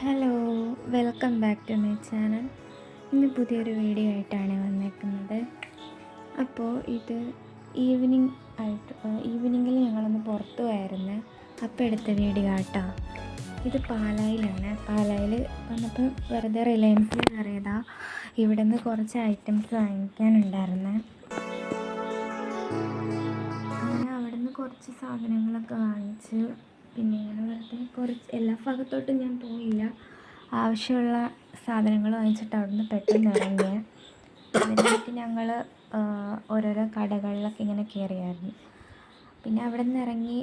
Hello welcome back to my channel. ഇന്ന് പുതിയൊരു video ആയിട്ടാണ് വന്നേക്കുന്നത്. അപ്പോൾ ഇത് ഈവനിങ് ആയിട്ട് ഈവനിങ്ങിൽ ഞങ്ങളൊന്ന് പുറത്തു പോയായിരുന്നു. അപ്പോൾ എടുത്ത വീഡിയോ ആട്ടോ. ഇത് പാലായിലാണ്. പാലായിൽ വന്നപ്പോൾ വെറുതെ റിലയൻസിൽ കയറിയതാ ഇവിടെ നിന്ന് കുറച്ച് ഐറ്റംസ് വാങ്ങിക്കാനുണ്ടായിരുന്നു. അങ്ങനെ അവിടെ നിന്ന് കുറച്ച് സാധനങ്ങളൊക്കെ വാങ്ങിച്ച് പിന്നെ ഇങ്ങനെ വെറുതെ കുറച്ച് എല്ലാ ഭാഗത്തോട്ടും ഞാൻ പോയില്ല. ആവശ്യമുള്ള സാധനങ്ങൾ വാങ്ങിച്ചിട്ട് അവിടുന്ന് പെട്ടെന്ന് ഇറങ്ങിയ അതിനായിട്ട് ഞങ്ങൾ ഓരോരോ കടകളിലൊക്കെ ഇങ്ങനെ കയറിയായിരുന്നു പിന്നെ അവിടെ നിന്ന് ഇറങ്ങി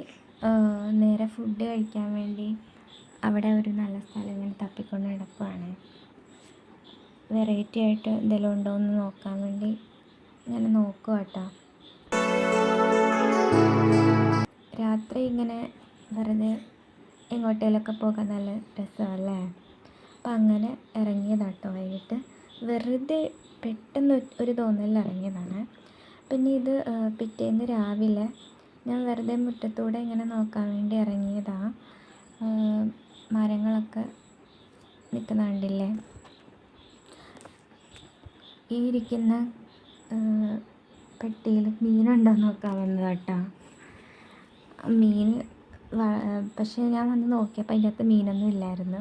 നേരെ ഫുഡ് കഴിക്കാൻ വേണ്ടി അവിടെ ഒരു നല്ല സ്ഥലം ഇങ്ങനെ തപ്പിക്കൊണ്ട് നടക്കുവാണ്. വെറൈറ്റി ആയിട്ട് എന്തെങ്കിലും ഉണ്ടോ എന്ന് നോക്കാൻ വേണ്ടി ഇങ്ങനെ നോക്കുക കേട്ടോ രാത്രി ഇങ്ങനെ വെറുതെ എങ്ങോട്ടേലൊക്കെ പോകാൻ നല്ല രസമല്ലേ അപ്പം അങ്ങനെ ഇറങ്ങിയതാട്ടോ വൈകിട്ട്. വെറുതെ പെട്ടെന്ന് ഒരു തോന്നലിൽ ഇറങ്ങിയതാണ്. പിന്നെ ഇത് പിറ്റേന്ന് രാവിലെ ഞാൻ വെറുതെ മുറ്റത്തൂടെ ഇങ്ങനെ നോക്കാൻ വേണ്ടി ഇറങ്ങിയതാണ് മരങ്ങളൊക്കെ നിൽക്കുന്ന കണ്ടില്ലേ? ഈ ഇരിക്കുന്ന പെട്ടിയിൽ മീനുണ്ടോ നോക്കാൻ വന്നതാട്ടോ മീൻ പക്ഷേ ഞാൻ വന്ന് നോക്കിയപ്പോൾ അതിന്റെ അകത്ത് മീനൊന്നും ഇല്ലായിരുന്നു.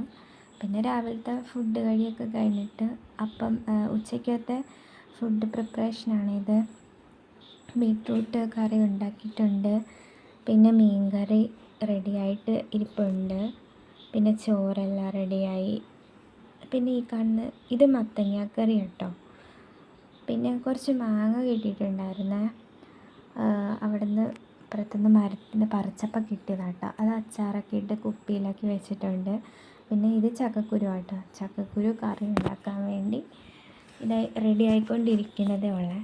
പിന്നെ രാവിലത്തെ ഫുഡ് കഴിയൊക്കെ കഴിഞ്ഞിട്ട് അപ്പം ഉച്ചയ്ക്കത്തെ ഫുഡ് പ്രിപ്പറേഷനാണിത് ബീട്രൂട്ട് കറി ഉണ്ടാക്കിയിട്ടുണ്ട്. പിന്നെ മീൻ കറി റെഡിയായിട്ട് ഇരിപ്പുണ്ട്. പിന്നെ ചോറെല്ലാം റെഡിയായി പിന്നെ ഈ കാണുന്ന ഇത് മത്തങ്ങ കറി കേട്ടോ. പിന്നെ കുറച്ച് മാങ്ങ കിട്ടിയിട്ടുണ്ടായിരുന്നേ. അവിടുന്ന് അപ്പുറത്തുനിന്ന് മരത്തിന്റെ പറച്ചപ്പ പറിച്ചപ്പോൾ കിട്ടിയതാട്ടോ അത് അച്ചാറൊക്കെ ഇട്ട് കുപ്പിയിലാക്കി വെച്ചിട്ടുണ്ട്. പിന്നെ ഇത് ചക്കക്കുരു ആട്ടോ ചക്കക്കുരു കറി ഉണ്ടാക്കാൻ വേണ്ടി ഇത് റെഡി ആയിക്കൊണ്ടിരിക്കുന്നതേ ഉള്ളേ.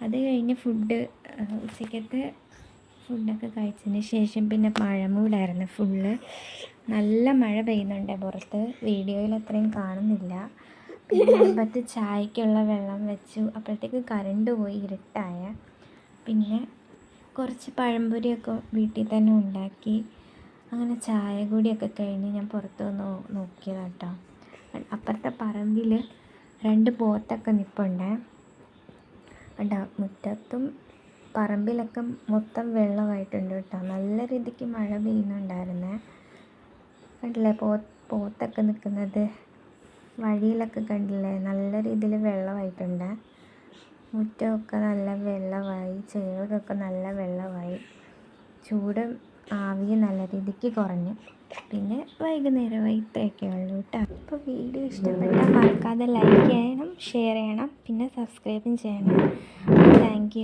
അത് കഴിഞ്ഞ് ഫുഡ് ഉച്ചക്കത്തെ ഫുഡൊക്കെ കഴിച്ചതിന് ശേഷം പിന്നെ മഴമൂടായിരുന്നു ഫുള്ള് നല്ല മഴ പെയ്യുന്നുണ്ട് പുറത്ത്. വീഡിയോയിൽ അത്രയും കാണുന്നില്ല. പിന്നെ അടുപ്പത്ത് ചായക്കുള്ള വെള്ളം വെച്ചു. അപ്പോഴത്തേക്ക് കറണ്ട് പോയി ഇരുട്ടായ. പിന്നെ കുറച്ച് പഴംപൊരിയൊക്കെ വീട്ടിൽ തന്നെ ഉണ്ടാക്കി അങ്ങനെ ചായ കൂടിയൊക്കെ കഴിഞ്ഞ് ഞാൻ പുറത്ത് വന്ന് നോക്കിയതാണ് കേട്ടോ അപ്പുറത്തെ പറമ്പിൽ രണ്ട് പോത്തൊക്കെ നിൽപ്പുണ്ട് കേട്ടോ മുറ്റത്തും പറമ്പിലൊക്കെ മൊത്തം വെള്ളമായിട്ടുണ്ട് കേട്ടോ. നല്ല രീതിക്ക് മഴ പെയ്യുന്നുണ്ടായിരുന്നേ. കണ്ടില്ലേ? പോ പോത്തൊക്കെ നിൽക്കുന്നത് വഴിയിലൊക്കെ കണ്ടില്ലേ? നല്ല രീതിയിൽ വെള്ളമായിട്ടുണ്ട്. മുറ്റമൊക്കെ നല്ല വെള്ളമായി ചേറൊക്കെ നല്ല വെള്ളമായി. ചൂട് ആവി നല്ല രീതിക്ക് കുറഞ്ഞു. പിന്നെ വൈകുന്നേരമായി ഇത്രയൊക്കെ ഉള്ളൂ കേട്ടോ അപ്പോൾ വീഡിയോ ഇഷ്ടപ്പെട്ടാൽ മറക്കാതെ ലൈക്ക് ചെയ്യണം ഷെയർ ചെയ്യണം പിന്നെ സബ്സ്ക്രൈബും ചെയ്യണം. താങ്ക്